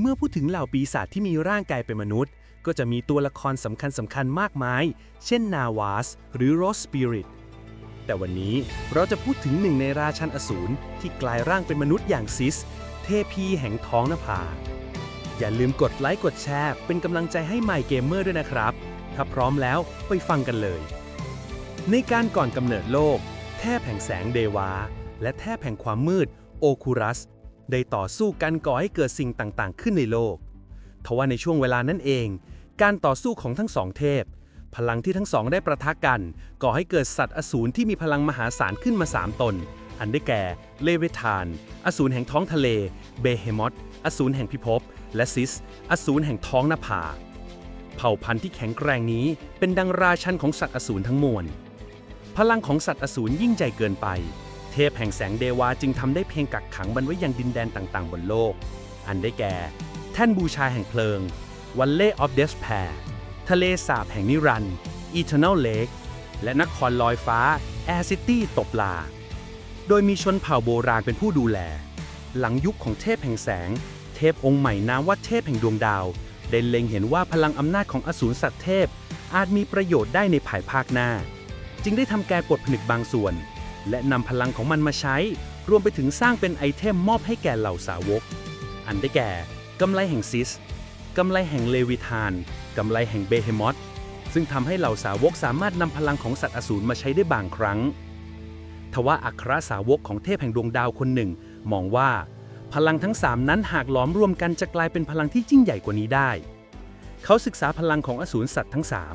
เมื่อพูดถึงเหล่าปีศาจที่มีร่างกายเป็นมนุษย์ ก็จะมีตัวละครสำคัญสำคัญๆมากมาย เช่นนาวาสหรือโรสสปิริต แต่วันนี้เราจะพูดถึงหนึ่งในราชันอสูรที่กลายร่างเป็นมนุษย์อย่างซิส เทพีแห่งท้องนภา อย่าลืมกดไลค์กดแชร์ เป็นกำลังใจให้ไมเกมเมอร์ด้วยนะครับ ถ้าพร้อมแล้วไปฟังกันเลย ในการก่อนกำเนิดโลก แทพแห่งแสงเดวา และแทพแห่งความมืดโอคูรัส ได้ต่อสู้กันก่อให้เกิดสิ่งต่างๆ ขึ้นในโลก ทว่าในช่วงเวลานั้นเอง การต่อสู้ของทั้งสองเทพ พลังที่ทั้งสองได้ประทะกัน ก่อให้เกิดสัตว์อสูรที่มีพลังมหาศาลขึ้นมา 3 ตน อันได้แก่ เลเวทาน อสูรแห่งท้องทะเล เบเฮมอต อสูรแห่งพิภพ และซิส อสูรแห่งท้องนภา เผ่าพันธุ์ที่แข็งแกร่งนี้เป็นดังราชันของสัตว์อสูรทั้งมวล พลังของสัตว์อสูรยิ่งใหญ่เกินไป เทพแห่งแสงเดวาจึงทำได้เพียงกักขังมันไว้ยังดินแดนต่างๆ บนโลก อันได้แก่ แท่นบูชาแห่งเพลิง วันเล่ออฟเดสแพร์ทะเลสาบแห่งนิรันด์อีเทอร์เนลเลกและนครลอยฟ้าแอร์ซิตี้ตบลา โดยมีชนเผ่าโบราณเป็นผู้ดูแล หลังยุคของเทพแห่งแสง เทพองค์ใหม่นามว่าเทพแห่งดวงดาวได้เล็งเห็นว่าพลังอำนาจของอสูรสัตว์เทพ อาจมีประโยชน์ได้ในภายภาคหน้า จึงได้ทำการปลดผนึกบางส่วน และนำพลังของมันมาใช้ รวมไปถึงสร้างเป็นไอเทมมอบให้แก่เหล่าสาวก อันได้แก่กำไลแห่งซิสกำไลแห่งเลวิธานกำไลแห่งเบเฮมอตซึ่งทำให้เหล่าสาวกสามารถนำพลังของสัตว์อสูรมาใช้ได้บางครั้ง ทว่าอัครสาวกของเทพแห่งดวงดาวคนหนึ่ง มองว่า พลังทั้งสามนั้นหากหลอมรวมกันจะกลายเป็นพลังที่ยิ่งใหญ่กว่านี้ได้ เขาศึกษาพลังของอสูรสัตว์ทั้งสาม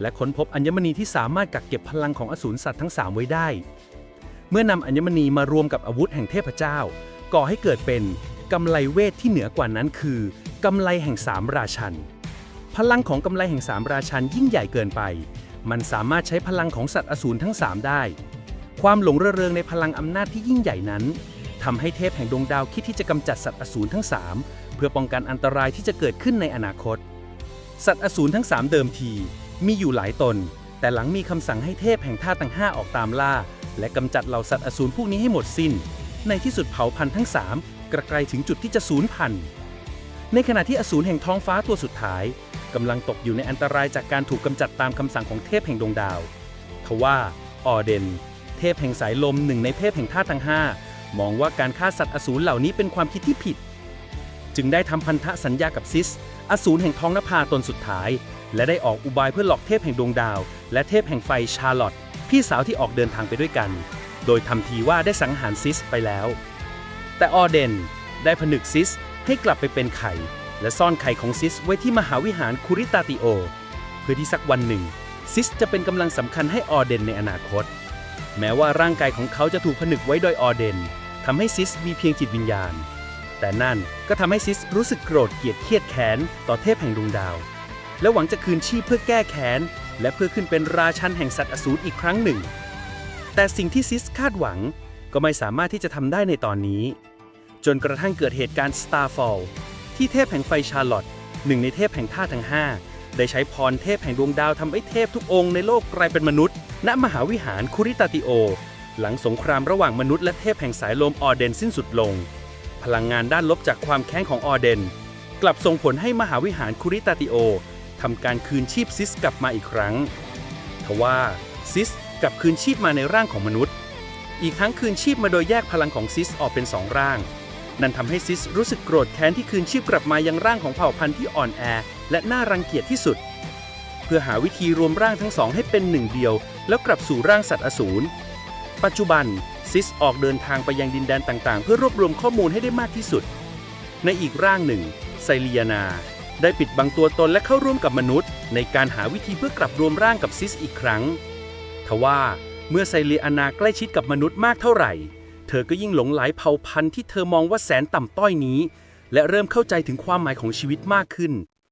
และค้นพบอัญมณีที่สามารถกักเก็บพลังของอสูรสัตว์ทั้งสามไว้ได้ เมื่อนำอัญมณีมารวมกับอาวุธแห่งเทพเจ้า ก่อให้เกิดเป็นกำไลเวทที่เหนือกว่านั้นคือกำไลแห่งสามราชัน พลังของกำไลแห่งสามราชันยิ่งใหญ่เกินไป มันสามารถใช้พลังของสัตว์อสูรทั้งสามได้ ความหลงระเริงในพลังอำนาจที่ยิ่งใหญ่นั้นทำให้เทพแห่งดวงดาวคิดที่จะกำจัดสัตว์อสูรทั้งสามเพื่อป้องกันอันตรายที่จะเกิดขึ้นในอนาคต สัตว์อสูรทั้งสามเดิมทีมีอยู่หลายตน แต่หลังมีคำสั่งให้เทพแห่งท่าตุทั้งห้าออกตามล่า และกำจัดเหล่าสัตว์อสูรพวกนี้ให้หมดสิ้น ในที่สุดเผาพันธุ์ทั้งสามกระไกลถึงจุดที่จะสูญพันธุ์ในขณะที่อสูรแห่งท้องฟ้าตัวสุดท้ายกำลังตกอยู่ในอันตรายจากการถูกกำจัดตามคำสั่งของเทพแห่งดวงดาวทว่าออเดน เทพแห่งสายลมหนึ่งในเทพแห่งธาตุทั้งห้ามองว่าการฆ่าสัตว์อสูรเหล่านี้เป็นความคิดที่ผิด จึงได้ทำพันธสัญญากับซิส อสูรแห่งท้องนภาตนสุดท้าย และได้ออกอุบายเพื่อหลอกเทพแห่งดวงดาว และเทพแห่งไฟชาร์ลอตพี่สาวที่ออกเดินทางไปด้วยกัน โดยทำทีว่าได้สังหารซิสไปแล้ว แต่ออเดนได้ผนึกซิสให้กลับไปเป็นไข่ และซ่อนไข่ของซิสไว้ที่มหาวิหารคูริตาติโอ เพื่อที่สักวันหนึ่ง ซิสจะเป็นกำลังสำคัญให้ออเดนในอนาคต แม้ว่าร่างกายของเขาจะถูกผนึกไว้โดยออเดนทำให้ซิสมีเพียงจิตวิญญาณ แต่นั่นก็ทำให้ซิสรู้สึกโกรธเกลียดเครียดแค้นต่อเทพแห่งดวงดาว และหวังจะคืนชีพเพื่อแก้แค้น และเพื่อขึ้นเป็นราชันแห่งสัตว์อสูรอีกครั้งหนึ่ง แต่สิ่งที่ซิสคาดหวังก็ไม่สามารถที่จะทำได้ในตอนนี้ จนกระทั่งเกิดเหตุการณ์ Starfall ที่เทพแห่งไฟชาร์ลอตหนึ่งในเทพแห่งท่าตุทั้ง 5 ได้ใช้พรเทพแห่งดวงดาวทำให้เทพทุกองค์ในโลกกลายเป็นมนุษย์ ณมหาวิหารคูริตาติโอ หลังสงครามระหว่างมนุษย์และเทพแห่งสายลมออเดนสิ้นสุดลง พลังงานด้านลบจากความแค้นของออเดน กลับส่งผลให้มหาวิหารคูริตาติโอ ทำการคืนชีพซิสกลับมาอีกครั้งทว่าซิสกลับคืนชีพมาในร่างของมนุษย์ อีกทั้งคืนชีพมาโดยแยกพลังของซิสออกเป็นสองร่าง นั่นทำให้ซิสรู้สึกโกรธแค้นที่คืนชีพกลับมายังร่างของเผ่าพันธุ์ที่อ่อนแอ และน่ารังเกียจที่สุด เพื่อหาวิธีรวมร่างทั้งสองให้เป็นหนึ่งเดียว แล้วกลับสู่ร่างสัตว์อสูรปัจจุบันซิสออกเดินทางไปยังดินแดนต่างๆ เพื่อรวบรวมข้อมูลให้ได้มากที่สุด ในอีกร่างหนึ่งไซเลียนา ได้ปิดบังตัวตนและเข้าร่วมกับมนุษย์ ในการหาวิธีเพื่อกลับรวมร่างกับซิสอีกครั้ง ทว่าเมื่อไซเลียนาใกล้ชิดกับมนุษย์มากเท่าไหร่ เธอก็ยิ่งหลงไหลเผ่าพันธุ์ที่เธอมองว่าแสนต่ำต้อยนี้ และเริ่มเข้าใจถึงความหมายของชีวิตมากขึ้น